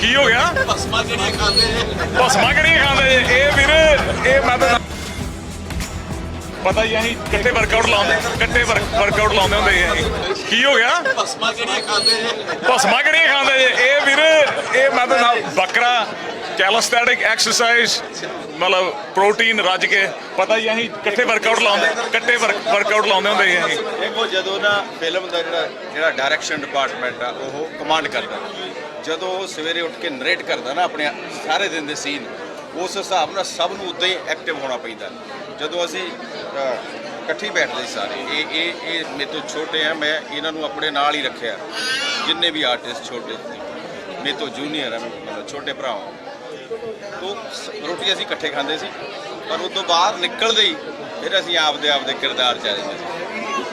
ਕੀ ਹੋ ਗਿਆ? ਭਸਮਾ ਕਿਹੜੀਆਂ ਖਾਂਦੇ ਨੇ ਭਸਮਾ ਕਿਹੜੀਆਂ ਖਾਂਦੇ ਜੇ? ਇਹ ਵੀਰ ਇਹ ਮੈਂ ਤਾਂ ਪਤਾ ਹੀ ਅਸੀਂ ਇਕੱਠੇ ਵਰਕਆਊਟ ਲਾਉਂਦੇ ਇਕੱਠੇ ਵਰਕਆਊਟ ਲਾਉਂਦੇ ਹੁੰਦੇ ਆ ਕੀ ਹੋ ਗਿਆ? ਭਸਮਾ ਕਿਹੜੀਆਂ ਖਾਂਦੇ ਨੇ ਭਸਮਾ ਕਿਹੜੀਆਂ ਖਾਂਦੇ ਜੇ? ਇਹ ਵੀਰ ਇਹ ਮੈਂ ਤਾਂ ਬੱਕਰਾ ਕੈਲਸਥੈਟਿਕ ਐਕਸਰਸਾਈਜ਼ ਮਤਲਬ ਪ੍ਰੋਟੀਨ ਰੱਜ ਕੇ ਪਤਾ ਹੀ ਅਸੀਂ ਇਕੱਠੇ ਵਰਕਆਊਟ ਲਾਉਂਦੇ ਇਕੱਠੇ ਵਰਕਆਊਟ ਲਾਉਂਦੇ ਹੁੰਦੇ ਆ ਅਸੀਂ। ਦੇਖੋ ਜਦੋਂ ਨਾ ਫਿਲਮ ਦਾ ਜਿਹੜਾ ਜਿਹੜਾ ਡਾਇਰੈਕਸ਼ਨ ਡਿਪਾਰਟਮੈਂਟ ਆ ਉਹ ਕਮਾਂਡ ਕਰਦਾ। ਜਦੋਂ ਉਹ ਸਵੇਰੇ ਉੱਠ ਕੇ ਨਰੇਟ ਕਰਦਾ ਨਾ ਆਪਣੇ ਸਾਰੇ ਦਿਨ ਦੇ ਸੀਨ ਉਸ ਹਿਸਾਬ ਨਾਲ ਸਭ ਨੂੰ ਉਦਾਂ ਹੀ ਐਕਟਿਵ ਹੋਣਾ ਪੈਂਦਾ। ਜਦੋਂ ਅਸੀਂ ਅਹ, ਇਕੱਠੀ ਬੈਠਦੇ ਸੀ ਸਾਰੇ ਇਹ ਇਹ ਇਹ ਮੇਰੇ ਤੋਂ ਛੋਟੇ ਆ ਮੈਂ ਇਹਨਾਂ ਨੂੰ ਆਪਣੇ ਨਾਲ ਹੀ ਰੱਖਿਆ। ਜਿੰਨੇ ਵੀ ਆਰਟਿਸਟ ਛੋਟੇ ਮੇਰੇ ਤੋਂ ਜੂਨੀਅਰ ਆ ਮਤਲਬ ਛੋਟੇ ਭਰਾ ਆ। ਤੋ ਸ- ਰੋਟੀ ਅਸੀਂ ਇਕੱਠੇ ਖਾਂਦੇ ਸੀ ਪਰ ਉਸ ਤੋਂ ਬਾਹਰ ਨਿਕਲਦੇ ਹੀ ਫਿਰ ਅਸੀਂ ਆਪਦੇ ਆਪਦੇ ਕਿਰਦਾਰ ਚ ਆ ਜਾਂਦੇ ਸੀ।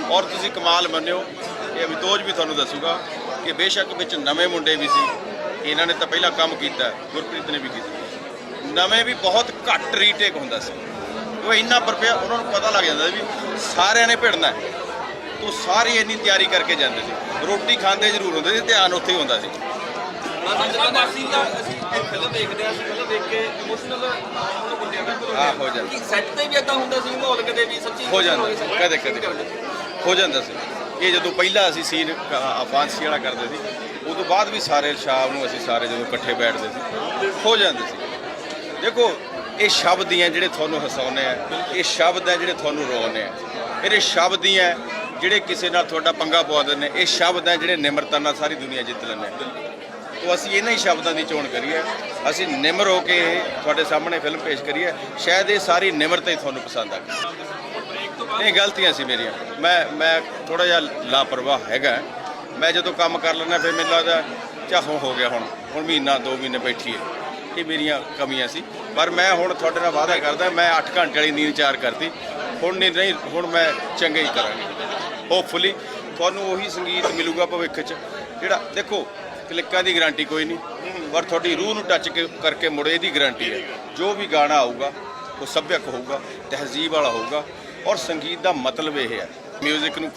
ਔਰ ਤੁਸੀਂ ਕਮਾਲ ਮੰਨਿਓ ਇਹ ਅਮਿਤੋਜ ਵੀ ਤੁਹਾਨੂੰ ਦੱਸੂਗਾ ਕਿ ਬੇਸ਼ੱਕ ਵਿੱਚ ਨਵੇਂ ਮੁੰਡੇ ਵੀ ਸੀ ਇਹਨਾਂ ਨੇ ਤਾਂ ਪਹਿਲਾਂ ਕੰਮ ਕੀਤਾ ਗੁਰਪ੍ਰੀਤ ਨੇ ਵੀ ਕੀਤਾ। ਨਵੇਂ ਵੀ ਬਹੁਤ ਘੱਟ ਰੀਟੇਕ ਹੁੰਦਾ ਸੀ। ਉਹ ਇੰਨਾ ਪਰਪਿਆ ਉਹਨਾਂ ਨੂੰ ਪਤਾ ਲੱਗ ਜਾਂਦਾ ਸੀ ਵੀ ਸਾਰਿਆਂ ਨੇ ਭਿੜਨਾ ਹੈ। ਤੋ ਸਾਰੇ ਇੰਨੀ ਤਿਆਰੀ ਕਰਕੇ ਜਾਂਦੇ ਸੀ। ਰੋਟੀ ਖਾਂਦੇ ਜ਼ਰੂਰ ਹੁੰਦੇ ਸੀ ਧਿਆਨ ਉੱਥੇ ਹੀ ਹੁੰਦਾ ਸੀ। ਹੋ ਜਾਂਦਾ ਕਦੇ ਕਦੇ। ਹੋ ਜਾਂਦਾ ਸੀ। ਇਹ ਜਦੋਂ ਪਹਿਲਾਂ ਅਸੀਂ ਸੀਨ ਫਾਂਸੀ ਵਾਲਾ ਕਰਦੇ ਸੀ, ਉਦੋਂ ਬਾਅਦ ਵੀ ਸਾਰੇ ਸ਼ਾਮ ਨੂੰ ਅਸੀਂ ਸਾਰੇ ਜਦੋਂ ਇਕੱਠੇ ਬੈਠਦੇ ਸੀ ਹੋ ਜਾਂਦੇ ਸੀ। ਦੇਖੋ, ਇਹ ਸ਼ਬਦ ਹੀ ਆ ਜਿਹੜੇ ਤੁਹਾਨੂੰ ਹਸਾਉਂਦੇ ਆ, ਇਹ ਸ਼ਬਦ ਆ ਜਿਹੜੇ ਤੁਹਾਨੂੰ ਰੋਉਂਦੇ ਆ ਇਹਦੇ ਸ਼ਬਦ ਹੀ ਆ ਜਿਹੜੇ ਕਿਸੇ ਨਾਲ ਤੁਹਾਡਾ ਪੰਗਾ ਪਵਾ ਦਿੰਦੇ ਇਹ ਸ਼ਬਦ ਆ ਜਿਹੜੇ ਨਿਮਰਤਾ ਨਾਲ ਸਾਰੀ ਦੁਨੀਆ ਜਿੱਤ ਲੈਂਦੇ ਆ। ਤੋ ਅਸੀਂ ਇਹਨਾਂ ਹੀ ਸ਼ਬਦਾਂ ਦੀ ਚੋਣ ਕਰੀਏ, ਅਸੀਂ ਨਿਮਰ ਹੋ ਕੇ ਤੁਹਾਡੇ ਸਾਹਮਣੇ ਫਿਲਮ ਪੇਸ਼ ਕਰੀਏ, ਸ਼ਾਇਦ ਇਹ ਸਾਰੀ ਨਿਮਰਤਾ ਹੀ ਤੁਹਾਨੂੰ ਪਸੰਦ ਆ ਗਈ। ਇਹ ਗਲਤੀਆਂ ਸੀ ਮੇਰੀਆਂ। ਮੈਂ ਮੈਂ ਥੋੜਾ ਜਿਹਾ ਲਾਪਰਵਾਹ ਹੈਗਾ। ਮੈਂ ਜਦੋਂ ਕੰਮ ਕਰ ਲੈਣਾ ਫਿਰ ਮੈਨੂੰ ਲੱਗਦਾ ਚਾਹੋਂ ਹੋ ਗਿਆ ਹੁਣ। ਹੁਣ ਮਹੀਨਾ 2 ਮਹੀਨੇ ਬੈਠੀ ਹੈ ਇਹ ਮੇਰੀਆਂ ਕਮੀਆਂ ਸੀ। ਪਰ ਮੈਂ ਹੁਣ ਤੁਹਾਡੇ ਨਾਲ ਵਾਅਦਾ ਕਰਦਾ, ਮੈਂ 8 ਘੰਟੇ ਵਾਲੀ ਨੀਂਦ ਚਾਰ ਕਰਤੀ। ਹੁਣ ਨਹੀਂ ਨਹੀਂ, ਹੁਣ ਮੈਂ ਚੰਗੇ ਹੀ ਕਰਾਂਗਾ। ਹੋਪਫੁਲੀ ਤੁਹਾਨੂੰ ਉਹੀ ਸੰਗੀਤ ਮਿਲੂਗਾ ਭਵਿੱਖ 'ਚ, ਜਿਹੜਾ, ਦੇਖੋ, ਕਲਿੱਕਾਂ ਦੀ ਗਾਰੰਟੀ ਕੋਈ ਨਹੀਂ। ਪਰ ਤੁਹਾਡੀ ਰੂਹ ਨੂੰ ਟੱਚ ਕਰਕੇ ਮੁੜੇ, ਇਹਦੀ ਗਾਰੰਟੀ ਹੈ। ਜੋ ਵੀ ਗਾਣਾ ਆਊਗਾ, ਉਹ ਸੱਭਿਅਕ ਹੋਊਗਾ, ਤਹਿਜ਼ੀਬ ਵਾਲਾ ਹੋਊਗਾ। ਔਰ ਸੰਗੀਤ ਦਾ ਮਤਲਬ ਇਹ ਹੈ ਮਿਊਜ਼ਿਕ ਨੂੰ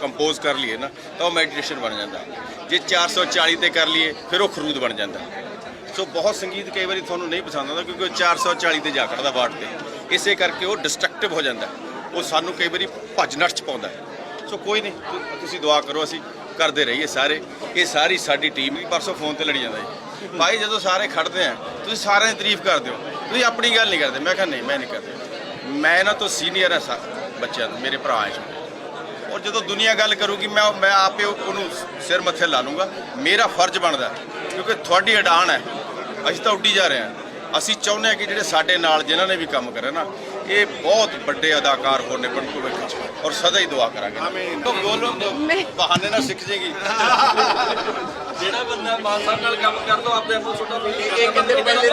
ਕੰਪੋਜ਼ ਕਰ ਲਈਏ ਨਾ, ਤਾਂ ਉਹ ਮੈਡੀਟੇਸ਼ਨ ਬਣ ਜਾਂਦਾ। ਜੇ 440 ਤੇ ਕਰ ਲਈਏ, ਫਿਰ ਉਹ ਖਰੂਦ ਬਣ ਜਾਂਦਾ। ਸੋ ਬਹੁਤ ਸੰਗੀਤ ਕਈ ਵਾਰੀ ਤੁਹਾਨੂੰ ਨਹੀਂ ਪਸੰਦ ਆਉਂਦਾ, ਕਿਉਂਕਿ ਉਹ 440 ਤੇ ਜਾ ਖੜਦਾ ਬਾਟ ਤੇ। ਇਸੇ ਕਰਕੇ ਉਹ ਡਿਸਟਰਕਟਿਵ ਹੋ ਜਾਂਦਾ। ਉਹ ਸਾਨੂੰ ਕਈ ਵਾਰੀ ਭੱਜ ਨੱਠ ਚ ਪਾਉਂਦਾ ਸੋ ਕੋਈ ਨਹੀਂ ਤੁਸੀਂ ਦੁਆ ਕਰੋ, ਅਸੀਂ ਕਰਦੇ ਰਹੀਏ ਸਾਰੇ। ਇਹ ਸਾਰੀ ਸਾਡੀ ਟੀਮ ਵੀ ਪਰਸੋਂ ਫੋਨ ਤੇ ਲੜੀ ਜਾਂਦਾ ਜੀ। ਭਾਈ ਜਦੋਂ ਸਾਰੇ ਖੜਦੇ ਆ, ਤੁਸੀਂ ਸਾਰਿਆਂ ਦੀ ਤਾਰੀਫ ਕਰਦੇ ਹੋ। ਤੁਸੀਂ ਆਪਣੀ ਗੱਲ ਨਹੀਂ ਕਰਦੇ। ਮੈਂ ਕਿਹਾ, ਨਹੀਂ, ਮੈਂ ਨਹੀਂ ਕਰਦਾ। ਮੈਂ ਇਹਨਾਂ ਤੋਂ ਸੀਨੀਅਰ ਹਾਂ ਸਾ ਬੱਚਿਆਂ ਤੋਂ, ਮੇਰੇ ਭਰਾ ਹੈ ਛੋਟੇ। ਔਰ ਜਦੋਂ ਦੁਨੀਆ ਗੱਲ ਕਰੂਗੀ, ਮੈਂ ਮੈਂ ਆਪੇ ਉਹਨੂੰ ਸਿਰ ਮੱਥੇ ਲਾ ਲੂੰਗਾ। ਮੇਰਾ ਫਰਜ਼ ਬਣਦਾ ਕਿਉਂਕਿ ਤੁਹਾਡੀ ਅਡਾਨ ਹੈ। ਅਸੀਂ ਤਾਂ ਉੱਡੀ ਜਾ ਰਹੇ ਹਾਂ। ਅਸੀਂ ਚਾਹੁੰਦੇ ਹਾਂ ਕਿ ਜਿਹੜੇ ਸਾਡੇ ਨਾਲ, ਜਿਨ੍ਹਾਂ ਨੇ ਵੀ ਕੰਮ ਕਰਿਆ ਨਾ ਇਹ ਬਹੁਤ ਵੱਡੇ ਅਦਾਕਾਰ ਹੋਣੇ ਬਣ ਭਵਿੱਖ ਚ ਔਰ ਸਦਾ ਹੀ ਦੁਆ ਕਰਾਂਗੇ। ਆਮੀਨ ਬੋਲੋ ਬਹਾਨੇ ਨਾਲ ਸਿੱਖ ਜੇਗੀ। ਜਿਹੜਾ ਬੰਦਾ ਮਾਨ ਸਾਹਿਬ ਨਾਲ ਕੰਮ ਕਰਦਾ ਉਹ ਆਪਣੇ ਆਪ ਨੂੰ ਛੋਟਾ ਫੀਲ ਇਹ ਕਹਿੰਦੇ ਪਹਿਲਾਂ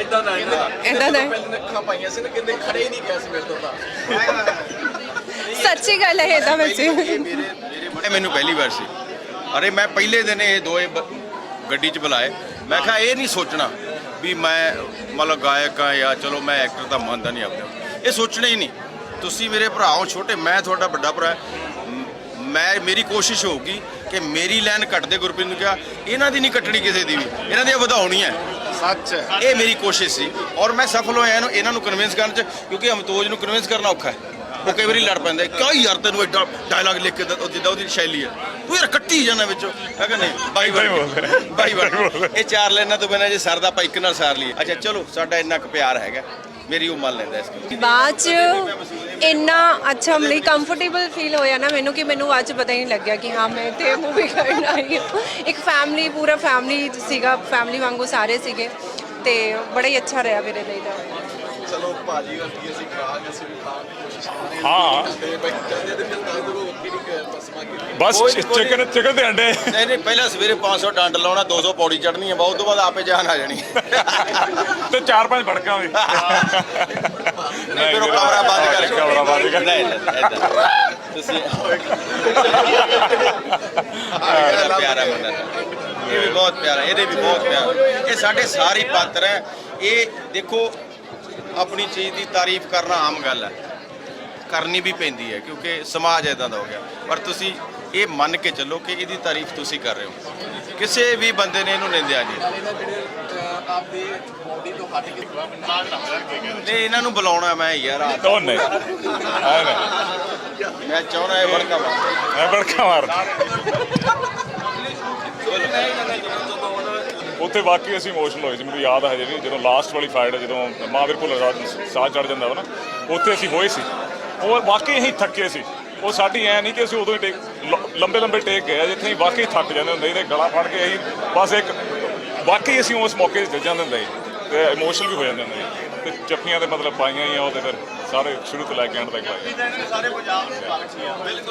ਇਦਾਂ ਦਾ ਇਦਾਂ ਏਦਾਂ ਦਾ ਹੈ। ਪਹਿਲਾਂ ਅੱਖਾਂ ਪਾਈਆਂ ਸੀ ਨਾ ਕਹਿੰਦੇ ਖੜੇ ਹੀ ਨਹੀਂ ਗਿਆ ਸੀ ਮੇਰੇ ਤੋਂ ਤਾਂ। ਸੱਚੀ ਗੱਲ ਹੈ ਇਹ ਤਾਂ ਵੈਸੇ। ਮੇਰੇ ਮੇਰੇ ਇਹ ਮੈਨੂੰ ਪਹਿਲੀ ਵਾਰ ਸੀ। ਅਰੇ ਮੈਂ ਪਹਿਲੇ ਦਿਨ ਇਹ ਦੋਏ ਗੱਡੀ 'ਚ ਬੁਲਾਏ। ਮੈਂ ਕਿਹਾ ਇਹ ਨਹੀਂ ਸੋਚਣਾ ਵੀ ਮੈਂ ਮਤਲਬ ਗਾਇਕ ਆ ਜਾਂ ਚਲੋ ਮੈਂ ਐਕਟਰ ਤਾਂ ਮੰਨਦਾ ਨਹੀਂ ਆਪਦੇ ਆਪ। ਇਹ ਸੋਚਣਾ ਹੀ ਨਹੀਂ। ਤੁਸੀਂ ਮੇਰੇ ਭਰਾ ਹੋ ਛੋਟੇ ਮੈਂ ਤੁਹਾਡਾ ਵੱਡਾ ਭਰਾ ਮ- ਮੇਰੀ ਕੋਸ਼ਿਸ਼ ਹੋਊਗੀ ਕਿ ਮੇਰੀ ਲਾਈਨ ਕੱਟ ਦੇ ਗੁਰਪ੍ਰੀਤ ਨੂੰ ਕਿਹਾ। ਇਹਨਾਂ ਦੀ ਨਹੀਂ ਕੱਟਣੀ ਕਿਸੇ ਦੀ ਵੀ। ਇਹਨਾਂ ਦੀ ਵਧਾਉਣੀ ਹੈ। ਸੱਚ ਇਹ ਮੇਰੀ ਕੋਸ਼ਿਸ਼ ਸੀ। ਔਰ ਮੈਂ ਸਫਲ ਹੋਇਆ ਇਹਨੂੰ ਇਹਨਾਂ ਨੂੰ ਕਨਵਿੰਸ ਕਰਨ ਚ ਕਿਉਂਕਿ ਅਮਤੋਜ ਨੂੰ ਕਨਵਿੰਸ ਕਰਨਾ ਔਖਾ ਹੈ। ਉਹ ਕਈ ਵਾਰੀ ਲੜ ਪੈਂਦਾ ਕਿਉਂ ਯਾਰ ਤੈਨੂੰ ਐਡਾ ਡਾਇਲੌਗ ਲਿਖ ਕੇ ਦਿੱਤਾ, ਜਿੱਦਾਂ ਉਹਦੀ ਸ਼ੈਲੀ ਹੈ। ਤੂੰ ਯਾਰ ਕੱਟੀ ਜਾਂਦਾ ਵਿੱਚੋਂ। ਮੈਂ ਕਿਹਾ ਨਹੀਂ ਬਾਈ ਹੀ। ਬਾਈ ਬਾਈ ਹੀ ਬੋਲਦਾ। ਇਹ ਚਾਰ ਲਾਈਨਾਂ ਤੋਂ ਬਿਨਾਂ ਜੇ ਸਰਦਾ ਆਪਾਂ ਇੱਕ ਨਾਲ ਸਾਰ ਲਈਏ। ਅੱਛਾ ਚਲੋ ਸਾਡਾ ਇੰਨਾ ਕੁ ਪਿਆਰ ਹੈਗਾ। ਮੇਰੀ ਉਹ ਮੰਨ ਲੈਂਦਾ ਇਸ ਗੱਲ ਬਾਅਦ ਚ ਇੰਨਾ ਅੱਛਾ ਮਤਲਬ ਕੰਫਰਟੇਬਲ ਫੀਲ ਹੋਇਆ ਨਾ ਮੈਨੂੰ ਕਿ ਮੈਨੂੰ ਅੱਜ ਪਤਾ ਹੀ ਨਹੀਂ ਲੱਗਿਆ ਕਿ ਹਾਂ ਮੈਂ ਤੇ ਮੂਵੀ ਕਰਨ ਆਈ ਹਾਂ। ਇੱਕ ਫੈਮਿਲੀ ਪੂਰਾ ਫੈਮਿਲੀ ਸੀਗਾ ਫੈਮਿਲੀ ਵਾਂਗੂ ਸਾਰੇ ਸੀਗੇ ਤੇ ਬੜਾ ਹੀ ਅੱਛਾ ਰਿਹਾ ਮੇਰੇ ਲਈ ਤਾਂ। ਚਲੋ ਭਾਜੀ ਵਰਗੀ ਅਸੀਂ ਖਾਂਗੇ ਅਸੀਂ ਵੀ ਖਾਣ ਦੀ ਕੋਸ਼ਿਸ਼ ਕਰਾਂਗੇ। ਹਾਂ। ਤੇ ਬਈ ਜਾਂਦੇ ਤੇ ਫਿਰ ਤਾਂ ਉਹ ਕਿਹੜੀ ਕੁ ਭਸਮਾ ਕਿਹੜੀ ਬਸ ਕੋਈ ਕੋਈ। ਚਿਕਨ ਚਿਕਨ ਤੇ ਅੰਡੇ। ਨਹੀਂ ਨਹੀਂ ਪਹਿਲਾਂ ਸਵੇਰੇ 500 ਡੰਡ ਲਾਉਣਾ 200 ਪੌੜੀ ਚੜਨੀ ਹੈ ਬਹੁਤ ਤੋਂ ਬਾਅਦ ਆਪੇ ਜਾਨ ਆ ਜਾਣੀ। ਤੇ ਚਾਰ ਪੰਜ ਭੜਕਾਂ ਵੀ। ਨਹੀਂ ਫਿਰ ਉਹ ਕਮਰਾ ਬੰਦ ਕਰ ਕਮਰਾ ਬੰਦ ਕਰ ਨਹੀਂ ਨਹੀਂ ਏਦਾਂ। ਤੁਸੀਂ ਬੜਾ ਪਿਆਰਾ ਮੁੰਡਾ ਹੈ। ਇਹ ਵੀ ਬਹੁਤ ਪਿਆਰਾ ਇਹਦੇ ਵੀ ਬਹੁਤ ਪਿਆਰਾ। ਇਹ ਸਾਡੇ ਸਾਰੇ ਪਾਤਰ ਹੈ। ਇਹ ਦੇਖੋ ਆਪਣੀ ਚੀਜ਼ ਦੀ ਤਾਰੀਫ ਕਰਨਾ ਆਮ ਗੱਲ ਹੈ। ਕਰਨੀ ਵੀ ਪੈਂਦੀ ਹੈ ਕਿਉਂਕਿ ਸਮਾਜ ਇਦਾਂ ਦਾ ਹੋ ਗਿਆ। ਪਰ ਤੁਸੀਂ ਇਹ ਮੰਨ ਕੇ ਚੱਲੋ ਕਿ ਇਹਦੀ ਤਾਰੀਫ ਤੁਸੀਂ ਕਰ ਰਹੇ ਹੋ। ਕਿਸੇ ਵੀ ਬੰਦੇ ਨੇ ਇਹਨੂੰ ਨਿੰਦਿਆ ਨਹੀਂ ਆਪਦੀ ਬੋਡੀ ਤੋਂ ਹਟ ਕੇ ਨਹੀਂ ਇਹਨਾਂ ਨੂੰ ਬੁਲਾਉਣਾ ਮੈਂ ਯਾਰ। ਤੋਂ ਨਹੀਂ? ਆਏ ਨਾ ਮੈਂ ਚਾਹੁੰਦਾ ਇਹ ਬੜਕਾ ਵਾ ਮੈਂ ਬੜਕਾ ਮਾਰ ਉੱਥੇ ਵਾਕਈ ਅਸੀਂ ਇਮੋਸ਼ਨਲ ਹੋਏ ਸੀ ਮੈਨੂੰ ਯਾਦ ਹੈ ਜਿਹੜੀ ਜਦੋਂ ਲਾਸਟ ਵਾਲੀ ਫਾਈਟ ਜਦੋਂ ਮਹਾਵੀਰ ਭੁੱਲਰ ਦਾ ਸਾਹ ਚੜ ਜਾਂਦਾ ਵਾ ਨਾ ਉੱਥੇ ਅਸੀਂ ਹੋਏ ਸੀ। ਉਹ ਵਾਕਈ ਅਸੀਂ ਥੱਕੇ ਸੀ। ਉਹ ਸਾਡੀ ਐ ਨਹੀਂ ਕਿ ਅਸੀਂ ਉਦੋਂ ਹੀ ਟੇਕ ਲੰਬੇ ਲੰਬੇ ਟੇਕ ਗਏ ਆ, ਜਿੱਥੇ ਅਸੀਂ ਵਾਕਈ ਥੱਕ ਜਾਂਦੇ ਹੁੰਦੇ ਸੀ ਤੇ ਗਲਾ ਫੜ ਕੇ ਅਸੀਂ ਬਸ ਇੱਕ ਵਾਕਈ ਅਸੀਂ ਉਸ ਮੌਕੇ ਤੇ ਚੱਲ ਜਾਂਦੇ ਹੁੰਦੇ ਸੀ ਤੇ ਇਮੋਸ਼ਨਲ ਵੀ ਹੋ ਜਾਂਦੇ ਹੁੰਦੇ ਸੀ। ਤੇ ਚੱਪੀਆਂ ਤੇ ਮਤਲਬ ਪਾਈਆਂ ਹੀ ਆ ਉਹ ਤੇ ਫਿਰ ਸਾਰੇ ਸ਼ੁਰੂ ਤੋਂ ਲੈ ਕੇ ਐਂਡ ਤੱਕ ਪਾਈਆਂ